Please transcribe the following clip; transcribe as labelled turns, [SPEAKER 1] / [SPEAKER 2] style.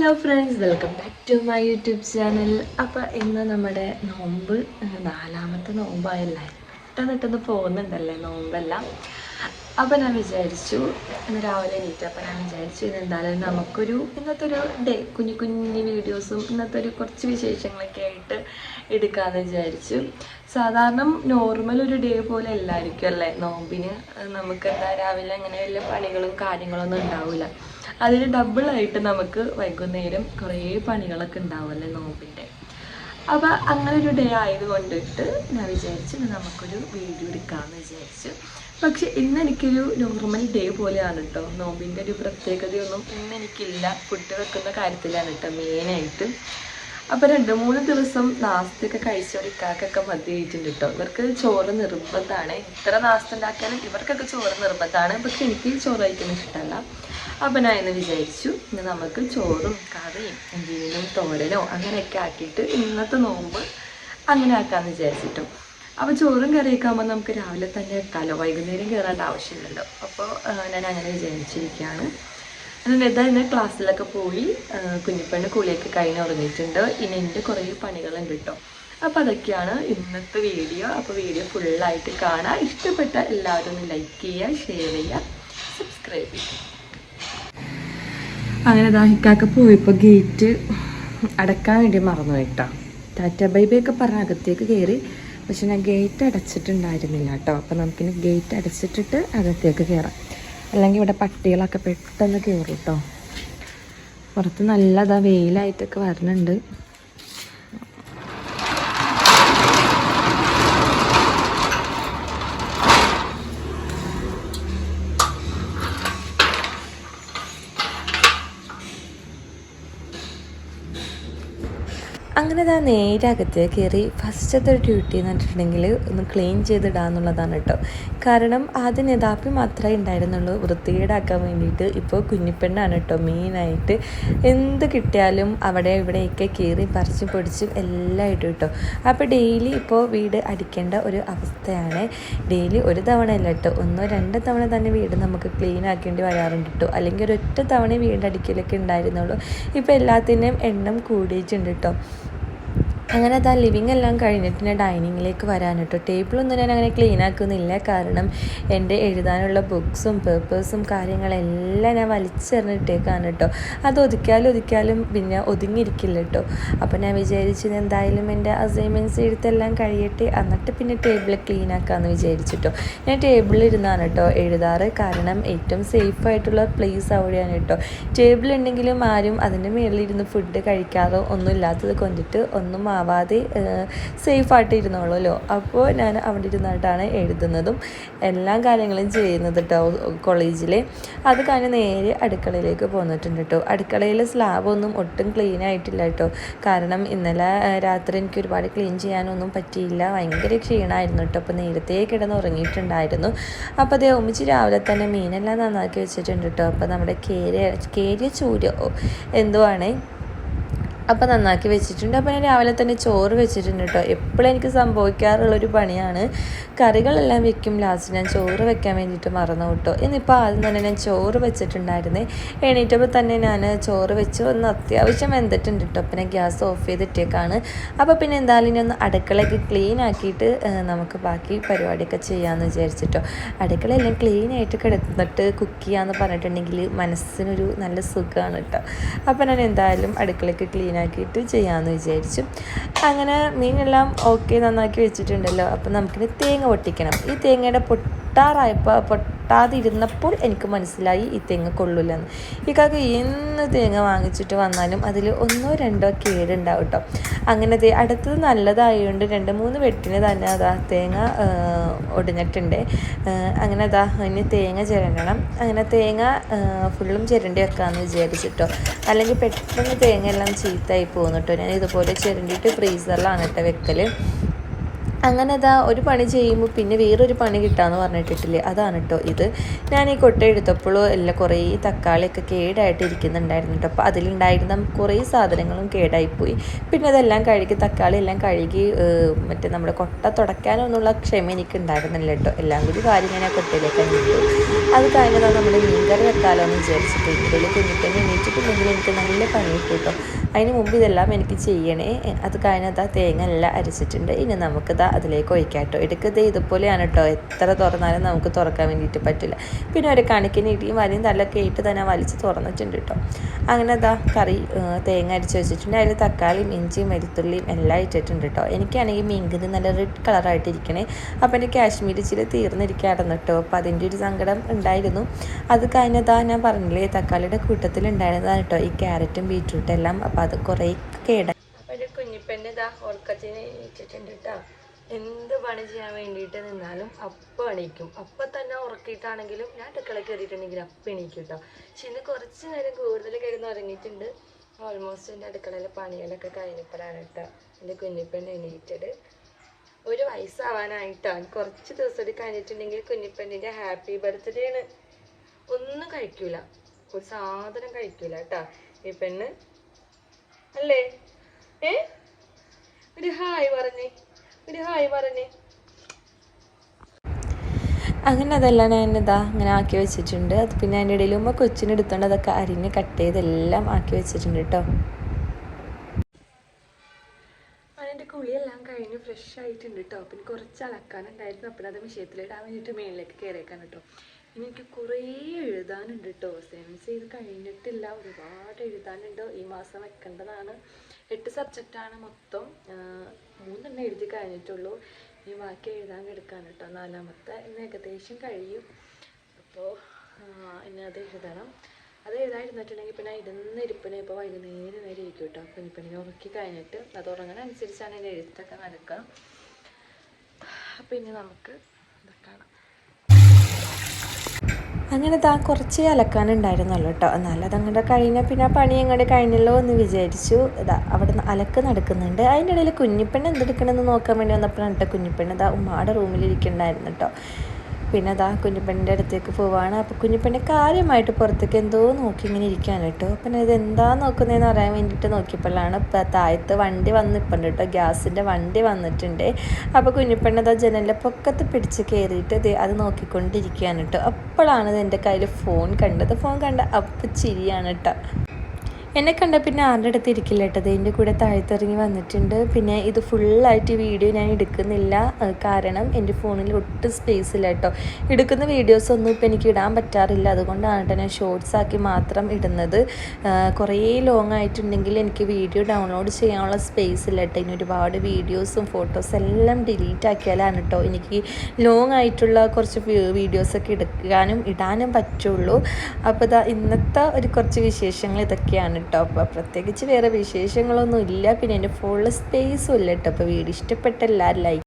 [SPEAKER 1] Hello friends welcome back to my YouTube channel അപ്പോൾ ഇന്ന് നമ്മുടെ നോമ്പ് നാലാമത്തെ നോമ്പായല്ലേ? പെട്ടെന്ന് പെട്ടെന്ന് പോകുന്നുണ്ടല്ലേ നോമ്പെല്ലാം? അപ്പോൾ ഞാൻ വിചാരിച്ചു ഇന്ന് രാവിലെ എണീറ്റ് ഞാൻ വിചാരിച്ചു ഇന്ന് എന്തായാലും നമുക്കൊരു ഇന്നത്തെ ഒരു ഡേ കുഞ്ഞു കുഞ്ഞു വീഡിയോസും ഇന്നത്തെ ഒരു കുറച്ച് വിശേഷങ്ങളൊക്കെ ആയിട്ട് എടുക്കാമെന്ന് വിചാരിച്ചു. സാധാരണ നോർമൽ ഒരു ഡേ പോലെ എല്ലാവർക്കും അല്ലേ? നോമ്പിന് നമുക്ക് എന്താ രാവിലെ അങ്ങനെ വലിയ പണികളും കാര്യങ്ങളൊന്നും ഉണ്ടാവില്ല അതിന് ഡബിളായിട്ട് നമുക്ക് വൈകുന്നേരം കുറേ പണികളൊക്കെ ഉണ്ടാവുമല്ലേ നോമ്പിന്റെ അപ്പോൾ അങ്ങനെ ഒരു ഡേ ആയതുകൊണ്ടിട്ട് ഞാൻ വിചാരിച്ചു നമുക്കൊരു വീഡിയോ എടുക്കാമെന്ന് വിചാരിച്ചു. പക്ഷെ ഇന്ന് എനിക്കൊരു നോർമൽ ഡേ പോലെയാണ് കേട്ടോ നോമ്പിന്റെ ഒരു പ്രത്യേകതയൊന്നും ഇന്ന് എനിക്കില്ല. ഫുഡ് വെക്കുന്ന കാര്യത്തിലാണ് കേട്ടോ മെയിനായിട്ട് അപ്പോൾ രണ്ട് മൂന്ന് ദിവസം നാസ്തിയൊക്കെ കഴിച്ചവർ ഇക്കാക്കൊക്കെ മതിയായിട്ടുണ്ട് കേട്ടോ ഇവർക്ക് ചോറ് നിർബന്ധമാണ് ഇത്ര നാസ്ത ഉണ്ടാക്കിയാലും ഇവർക്കൊക്കെ ചോറ് നിർബന്ധമാണ് പക്ഷെ എനിക്ക് ചോറ് കഴിക്കുന്ന ഇഷ്ടമല്ല അപ്പം എന്ന് വിചാരിച്ചു ഇന്ന് നമുക്ക് ചോറും കറിയും എന്തെങ്കിലും തോരനോ അങ്ങനെയൊക്കെ ആക്കിയിട്ട് ഇന്നത്തെ നോമ്പ് അങ്ങനെ ആക്കാന്ന് വിചാരിച്ചിട്ടു. അപ്പോൾ ചോറും കറിയൊക്കെ ആകുമ്പോൾ നമുക്ക് രാവിലെ തന്നെ വെക്കാമല്ലോ വൈകുന്നേരം കയറേണ്ട ആവശ്യമില്ലല്ലോ. അപ്പോൾ ഞാൻ അങ്ങനെ വിചാരിച്ചിരിക്കുകയാണ് ഇതാ ഇന്ന് ക്ലാസ്സിലൊക്കെ പോയി കുഞ്ഞിപ്പണ്ണ് കുളിയൊക്കെ കഴിഞ്ഞ് ഉറങ്ങിയിട്ടുണ്ട്. ഇനി എന്റെ കുറേ പണികളുണ്ട് കേട്ടോ അപ്പോൾ അതൊക്കെയാണ് ഇന്നത്തെ വീഡിയോ. അപ്പോൾ വീഡിയോ ഫുള്ളായിട്ട് കാണാം. ഇഷ്ടപ്പെട്ട എല്ലാവരും ഒന്ന് ലൈക്ക് ചെയ്യുക ഷെയർ ചെയ്യുക സബ്സ്ക്രൈബ് ചെയ്യുക. അങ്ങനെ ദാഹിക്കാക്ക പോയപ്പോൾ ഗേറ്റ് അടക്കാൻ വേണ്ടി മറന്നു കേട്ടോ ടാറ്റ ബൈബൈ ഒക്കെ പറഞ്ഞ അകത്തേക്ക് കയറി പക്ഷെ ഞാൻ ഗേറ്റ് അടച്ചിട്ടുണ്ടായിരുന്നില്ല കേട്ടോ അപ്പോൾ നമുക്കിനി ഗേറ്റ് അടച്ചിട്ടിട്ട് അകത്തേക്ക് കയറാം അല്ലെങ്കിൽ ഇവിടെ പട്ടികളൊക്കെ പെട്ടെന്ന് കയറും കേട്ടോ പുറത്ത് നല്ലതാ വെയിലായിട്ടൊക്കെ വരുന്നുണ്ട് അങ്ങനെ ഇതാ നേരെ അകത്തേക്ക് കയറി ഫസ്റ്റത്തെ ഡ്യൂട്ടി എന്ന് പറഞ്ഞിട്ടുണ്ടെങ്കിൽ ഒന്ന് ക്ലീൻ ചെയ്തിടുക എന്നുള്ളതാണ് കേട്ടോ കാരണം ആദ്യം യഥാപ്യം മാത്രമേ ഉണ്ടായിരുന്നുള്ളൂ. വൃത്തികേടാക്കാൻ വേണ്ടിയിട്ട് ഇപ്പോൾ കുഞ്ഞിപ്പെണ്ണാണ് കേട്ടോ മെയിനായിട്ട്. എന്ത് കിട്ടിയാലും അവിടെ ഇവിടെയൊക്കെ കീറി പറിച്ച് പൊടിച്ചും എല്ലാം ഇട്ടു കേട്ടോ അപ്പോൾ ഡെയിലി ഇപ്പോൾ വീട് അടിക്കേണ്ട ഒരു അവസ്ഥയാണ്. ഡെയിലി ഒരു തവണ അല്ല കേട്ടോ ഒന്നോ രണ്ടോ തവണ തന്നെ വീട് നമുക്ക് ക്ലീൻ ആക്കേണ്ടി വരാറുണ്ട് കേട്ടോ അല്ലെങ്കിൽ ഒരൊറ്റ തവണ വീട് അടിക്കലൊക്കെ ഉണ്ടായിരുന്നുള്ളൂ. ഇപ്പോൾ എല്ലാത്തിന്റെയും എണ്ണം കൂടിയിട്ടുണ്ട് കേട്ടോ അങ്ങനെ അതാ ലിവിങ് എല്ലാം കഴിഞ്ഞിട്ട് ഞാൻ ഡൈനിങ്ങിലേക്ക് വരാൻ കേട്ടോ ടേബിളൊന്നും ഞാൻ അങ്ങനെ ക്ലീൻ ആക്കുന്നില്ല. കാരണം എന്റെ എഴുതാനുള്ള ബുക്സും പേപ്പേഴ്സും കാര്യങ്ങളെല്ലാം ഞാൻ വലിച്ചെറിഞ്ഞിട്ടേക്കാണ് കേട്ടോ. അത് ഒതുക്കിയാലും ഒതുക്കിയാലും പിന്നെ ഒതുങ്ങിയിരിക്കില്ല കേട്ടോ. അപ്പോൾ ഞാൻ വിചാരിച്ചത് എന്തായാലും എന്റെ അസൈൻമെന്റ്സ് എഴുത്തെല്ലാം കഴിയട്ടെ. എന്നിട്ട് പിന്നെ ടേബിൾ ക്ലീൻ ആക്കാമെന്ന് വിചാരിച്ചിട്ടോ ഞാൻ ടേബിളിൽ ഇരുന്നാണ് കേട്ടോ എഴുതാറ്. കാരണം ഏറ്റവും സേഫ് ആയിട്ടുള്ള പ്ലേസ് അവിടെയാണ് കേട്ടോ. ടേബിൾ ഉണ്ടെങ്കിലും ആരും അതിന്റെ മേളിലിരുന്ന് ഫുഡ് കഴിക്കാതെ ഒന്നും ഇല്ലാത്തത് കൊണ്ടിട്ട് ഒന്നും ആവാതെ സേഫായിട്ട് ഇരുന്നോളൂല്ലോ അപ്പോൾ ഞാൻ അവിടെ ഇരുന്നിട്ടാണ് എഴുതുന്നതും എല്ലാ കാര്യങ്ങളും ചെയ്യുന്നത് കേട്ടോ കോളേജിൽ അത് കഴിഞ്ഞ് നേരെ അടുക്കളയിലേക്ക് പോന്നിട്ടുണ്ട് കേട്ടോ അടുക്കളയിലെ സ്ലാബൊന്നും ഒട്ടും ക്ലീൻ ആയിട്ടില്ല കേട്ടോ കാരണം ഇന്നലെ രാത്രി എനിക്ക് ഒരുപാട് ക്ലീൻ ചെയ്യാനൊന്നും പറ്റിയില്ല. ഭയങ്കര ക്ഷീണമായിരുന്നു കേട്ടോ അപ്പോൾ നേരത്തെ കിടന്ന് ഉറങ്ങിയിട്ടുണ്ടായിരുന്നു. അപ്പോൾ അതേ ഒമിച്ച് രാവിലെ തന്നെ മീനെല്ലാം നന്നാക്കി വെച്ചിട്ടുണ്ട് കേട്ടോ അപ്പോൾ നമ്മുടെ കേര കേരിയ ചൂരോ എന്തോ ആണേ. അപ്പോൾ നന്നാക്കി വെച്ചിട്ടുണ്ട്. അപ്പോൾ ഞാൻ രാവിലെ തന്നെ ചോറ് വെച്ചിട്ടുണ്ട് കേട്ടോ എപ്പോഴും എനിക്ക് സംഭവിക്കാറുള്ളൊരു പണിയാണ്. കറികളെല്ലാം വെക്കും. ലാസ്റ്റ് ഞാൻ ചോറ് വെക്കാൻ വേണ്ടിയിട്ട് മറന്നു കേട്ടോ ഇന്നിപ്പോൾ ആദ്യം തന്നെ ഞാൻ ചോറ് വെച്ചിട്ടുണ്ടായിരുന്നേ. എണീറ്റപ്പോൾ തന്നെ ഞാൻ ചോറ് വെച്ച് ഒന്ന് അത്യാവശ്യം വെന്തിട്ടുണ്ട് കേട്ടോ പിന്നെ ഞാൻ ഗ്യാസ് ഓഫ് ചെയ്തിട്ടേക്കാണ്. അപ്പോൾ പിന്നെ എന്തായാലും ഇനി ഒന്ന് അടുക്കളയൊക്കെ ക്ലീൻ ആക്കിയിട്ട് നമുക്ക് ബാക്കി പരിപാടിയൊക്കെ ചെയ്യാമെന്ന് വിചാരിച്ചിട്ടോ അടുക്കളയെല്ലാം ക്ലീൻ ആയിട്ട് കിടന്നിട്ട് കുക്ക് ചെയ്യാന്ന് പറഞ്ഞിട്ടുണ്ടെങ്കിൽ മനസ്സിനൊരു നല്ല സുഖമാണ് കേട്ടോ അപ്പോൾ ഞാൻ എന്തായാലും അടുക്കളയ്ക്ക് ക്ലീൻ ആക്കിയിട്ട് ചെയ്യാമെന്ന് വിചാരിച്ചു. അങ്ങനെ മീനെല്ലാം ഓക്കെ നന്നാക്കി വെച്ചിട്ടുണ്ടല്ലോ. അപ്പോൾ നമുക്കിത് തേങ്ങ പൊട്ടിക്കണം. ഈ തേങ്ങയുടെ പൊട്ടാറായപ്പോൾ പൊട്ടാതിരുന്നപ്പോൾ എനിക്ക് മനസ്സിലായി ഈ തെങ്ങ് കൊള്ളില്ലെന്ന് ഈ കാക്ക എന്ന് തേങ്ങ വാങ്ങിച്ചിട്ട് വന്നാലും അതിൽ ഒന്നോ രണ്ടോ കേടുണ്ടാവും കേട്ടോ അങ്ങനെ ദേ അടുത്തത് നല്ലതായതുകൊണ്ട് രണ്ട് മൂന്ന് വെട്ടിന് തന്നെ അതാ തേങ്ങ ഒടിഞ്ഞിട്ടുണ്ട്. അങ്ങനെ അതാ അതിന് തേങ്ങ ചിരണ്ടണം. അങ്ങനെ തേങ്ങ ഫുള്ളും ചിരണ്ടി വെക്കാമെന്ന് വിചാരിച്ചിട്ടോ. അല്ലെങ്കിൽ പെട്ടെന്ന് തേങ്ങ എല്ലാം ചീത്തയായി പോകുന്നു ഞാൻ ഇതുപോലെ ചിരണ്ടിയിട്ട് ഫ്രീസറിലാണ് കേട്ടോ വെക്കൽ അങ്ങനെ അതാ ഒരു പണി ചെയ്യുമ്പോൾ പിന്നെ വേറൊരു പണി കിട്ടാന്ന് പറഞ്ഞിട്ടില്ലേ അതാണ് കേട്ടോ ഇത്. ഞാൻ ഈ കൊട്ട എടുത്തപ്പോഴും എല്ലാം കുറേ തക്കാളിയൊക്കെ കേടായിട്ട് ഇരിക്കുന്നുണ്ടായിരുന്നു കേട്ടോ അപ്പോൾ അതിലുണ്ടായിരുന്ന കുറേ സാധനങ്ങളും കേടായിപ്പോയി. പിന്നെ അതെല്ലാം കഴുകി തക്കാളി എല്ലാം കഴുകി മറ്റേ നമ്മുടെ കൊട്ട തുടയ്ക്കാനൊന്നുള്ള ക്ഷമ എനിക്ക് ഉണ്ടായിരുന്നില്ല കേട്ടോ എല്ലാം കൂടി കാര്യം ഞാൻ ആ കൊട്ടയിലേക്ക് ഇട്ടു. അത് കഴിഞ്ഞതാണ് നമ്മുടെ മീൻകറി വെക്കാലോ എന്ന് വിചാരിച്ചിട്ട് ഇതിൽ കുഞ്ഞിക്കഞ്ഞി എണീറ്റിട്ടുണ്ടെങ്കിൽ എനിക്ക് നല്ല പണി കിട്ടും കേട്ടോ അതിന് മുമ്പ് ഇതെല്ലാം എനിക്ക് ചെയ്യണേ. അത് കഴിഞ്ഞാൽ തേങ്ങ എല്ലാം അരച്ചിട്ടുണ്ട്. ഇനി നമുക്കിതാ അതിലേക്ക് ഒഴിക്കാം കേട്ടോ. എടുക്കത് ഇതുപോലെയാണ് കേട്ടോ. എത്ര തുറന്നാലും നമുക്ക് തുറക്കാൻ വേണ്ടിയിട്ട് പറ്റില്ല. പിന്നെ ഒരു കണക്കിന് ഇടിയും വലിയും തല്ലൊക്കെ ഇട്ട് തന്നെ വലിച്ച് തുറന്നിട്ടുണ്ട് കേട്ടോ. അങ്ങനെ അതാ കറി തേങ്ങ അരച്ച് വെച്ചിട്ടുണ്ട്. അതിൽ തക്കാളിയും ഇഞ്ചിയും വെളുത്തുള്ളിയും എല്ലാം ഇട്ടിട്ടുണ്ട് കേട്ടോ. എനിക്കാണെങ്കിൽ മീൻകറി നല്ല റെഡ് കളറായിട്ട് ഇരിക്കണേ എന്റെ കാശ്മീരി ചില തീർന്നിരിക്കുകയായിരുന്നു കേട്ടോ. അപ്പം അതിന്റെ ഒരു സങ്കടം ഉണ്ടായിരുന്നു. അത് കഴിഞ്ഞതാ ഞാൻ പറഞ്ഞില്ലേ തക്കാളിയുടെ കൂട്ടത്തിൽ ഉണ്ടായിരുന്നതാണ് കേട്ടോ. ഈ ക്യാരറ്റും ബീറ്റ്റൂട്ടും എല്ലാം അപ്പം അത് കുറേ കേട ഒരു എന്റെ കുഞ്ഞിപ്പെണ്ണ് ഇതാ ഉറക്കത്തിന് ഇട്ടിട്ടുണ്ട് കേട്ടോ എന്ത് പണി ചെയ്യാൻ വേണ്ടിയിട്ട് നിന്നാലും അപ്പ എണീക്കും. അപ്പം തന്നെ ഉറക്കിയിട്ടാണെങ്കിലും ഞാൻ അടുക്കള കയറിയിട്ടുണ്ടെങ്കിൽ അപ്പം എണീക്കും കേട്ടോ പക്ഷെ ഇന്ന് കുറച്ച് നേരം കൂടുതൽ കിടന്ന് ഉറങ്ങിയിട്ടുണ്ട്. ഓൾമോസ്റ്റ് എന്റെ അടുക്കളയിലെ പണികളൊക്കെ കഴിഞ്ഞപ്പോഴാണ് കേട്ടോ എന്റെ കുഞ്ഞിപ്പന്നെ എണീറ്റത്. ഒരു വയസ്സാവാനായിട്ടോ. കുറച്ച് ദിവസം കഴിഞ്ഞിട്ടുണ്ടെങ്കിൽ കുഞ്ഞിപ്പെണ്ണിന്റെ ഹാപ്പി ബർത്ത്ഡേ ആണ്. ഒന്നും കഴിക്കൂല. ഒരു സാധനം കഴിക്കൂല കേട്ടോ ഈ പെണ്ണ് അല്ലേ? ഏ? ഒരു ഹായ് പറഞ്ഞേ ഒരു ഹായ് പറഞ്ഞേ. അങ്ങനെ അതെല്ലാം ഞാൻ ഇതാ അങ്ങനെ ആക്കി വെച്ചിട്ടുണ്ട്. അത് പിന്നെ അതിന്റെ ഇടയിൽ ഉമ്മ കൊച്ചിന് എടുത്തോണ്ട് അതൊക്കെ അരിഞ്ഞ് കട്ട് ചെയ്തെല്ലാം ആക്കി വെച്ചിട്ടുണ്ട് കേട്ടോ. അതിന്റെ കുളിയെല്ലാം കഴിഞ്ഞ് ഫ്രഷ് ആയിട്ടുണ്ട് കേട്ടോ. പിന്നെ കുറച്ച് അലക്കാനുണ്ടായിരുന്നു. അപ്പോഴത് അത് വിഷയത്തിലിടാൻ വേണ്ടിയിട്ട് മേളിലേക്ക് കയറിയേക്കാൻ കേട്ടോ. എനിക്ക് കുറേ എഴുതാനുണ്ട് കേട്ടോ സെൻസ് ചെയ്ത് കഴിഞ്ഞിട്ടില്ല. ഒരുപാട് എഴുതാനുണ്ട്. ഈ മാസം വെക്കേണ്ടതാണ്. എട്ട് സബ്ജക്റ്റാണ് മൊത്തം. മൂന്നെണ്ണം എഴുതി കഴിഞ്ഞിട്ടുള്ളൂ. ഇനി ബാക്കി എഴുതാൻ എടുക്കാൻ കേട്ടോ നാലാമത്തെ ഇന്ന് ഏകദേശം കഴിയും. അപ്പോൾ ഇനി അത് എഴുതണം. അത് എഴുതാതിരുന്നിട്ടുണ്ടെങ്കിൽ പിന്നെ ഇരുന്ന് ഇരിപ്പിനെ ഇപ്പോൾ വൈകുന്നേരം നേരം ഇരിക്കും കേട്ടോ ഇനി ഉറക്കി കഴിഞ്ഞിട്ട് അത് ഉറങ്ങണനുസരിച്ചാണ് എന്റെ എഴുത്തൊക്കെ നടക്കുക അപ്പം ഇനി നമുക്ക് ഇതൊക്കെ കാണാം. അങ്ങനെ താ കുറച്ച് അലക്കാനുണ്ടായിരുന്നല്ലോ കേട്ടോ. എന്നാലും അതങ്ങോട്ട് കഴിഞ്ഞാൽ പിന്നെ ആ പണി അങ്ങോട്ട് കഴിഞ്ഞല്ലോ എന്ന് വിചാരിച്ചു. ഇതാ അവിടെ അലക്ക് നടക്കുന്നുണ്ട്. അതിന്റെ ഇടയിൽ കുഞ്ഞിപ്പെണ്ണ് എന്തെടുക്കണമെന്ന് നോക്കാൻ വേണ്ടി വന്നപ്പോഴാണ് കേട്ടോ കുഞ്ഞിപ്പെണ്ണ് ഇതാ ഉമ്മയുടെ റൂമിലിരിക്കുന്നുണ്ടായിരുന്നു കേട്ടോ. പിന്നെ അതാ കുഞ്ഞിപ്പെണ്ണിന്റെ അടുത്തേക്ക് പോവാണ്. അപ്പോൾ കുഞ്ഞിപ്പന്റെ കാര്യമായിട്ട് പുറത്തേക്ക് എന്തോ നോക്കി ഇങ്ങനെ ഇരിക്കുകയാണ് കേട്ടോ. പിന്നെ ഇത് എന്താ നോക്കുന്നതെന്ന് അറിയാൻ വേണ്ടിയിട്ട് നോക്കിയപ്പോഴാണ് താഴത്ത് വണ്ടി വന്നിപ്പുണ്ട് കേട്ടോ. ഗ്യാസിന്റെ വണ്ടി വന്നിട്ടുണ്ട്. അപ്പോൾ കുഞ്ഞിപ്പണ്ണത് അതാ ജനലിന്റെ പൊക്കത്ത് പിടിച്ച് കയറിയിട്ട് ഇത് അത് നോക്കിക്കൊണ്ടിരിക്കുകയാണ് കേട്ടോ. അപ്പോഴാണ് എന്റെ കയ്യിൽ ഫോൺ കണ്ടത്. ഫോൺ കണ്ട അപ്പം ചിരിയാണ് കേട്ടോ. എന്നെ കണ്ട പിന്നെ ആരുടെ അടുത്ത് ഇരിക്കില്ല കേട്ടത് എന്റെ കൂടെ താഴ്ത്തിറങ്ങി വന്നിട്ടുണ്ട്. പിന്നെ ഇത് ഫുള്ളായിട്ട് വീഡിയോ ഞാൻ എടുക്കുന്നില്ല. കാരണം എന്റെ ഫോണിൽ ഒട്ടും സ്പേസ് ഇല്ല കേട്ടോ. എടുക്കുന്ന വീഡിയോസ് ഒന്നും ഇപ്പം എനിക്ക് ഇടാൻ പറ്റാറില്ല. അതുകൊണ്ടാണ് കേട്ടോ ഞാൻ ഷോർട്സ് ആക്കി മാത്രം ഇടുന്നത്. കുറേ ലോങ് ആയിട്ടുണ്ടെങ്കിൽ എനിക്ക് വീഡിയോ ഡൗൺലോഡ് ചെയ്യാനുള്ള സ്പേസ് ഇല്ല കേട്ടോ. ഇനി ഒരുപാട് വീഡിയോസും ഫോട്ടോസ് എല്ലാം ഡിലീറ്റ് ആക്കിയാലാണ് കേട്ടോ എനിക്ക് ലോങ് ആയിട്ടുള്ള കുറച്ച് വീഡിയോസൊക്കെ എടുക്കാനും ഇടാനും പറ്റുള്ളൂ. അപ്പോൾ ഇന്നത്തെ ഒരു കുറച്ച് വിശേഷങ്ങൾ ഇതൊക്കെയാണ് കേട്ടോ. അപ്പോൾ പ്രത്യേകിച്ച് വേറെ വിശേഷങ്ങളൊന്നും ഇല്ല. പിന്നെ എന്റെ ഫുൾ സ്പേസും ഇല്ല കേട്ടോ. അപ്പോൾ വീട് ഇഷ്ടപ്പെട്ട എല്ലാവരും ലൈക്ക്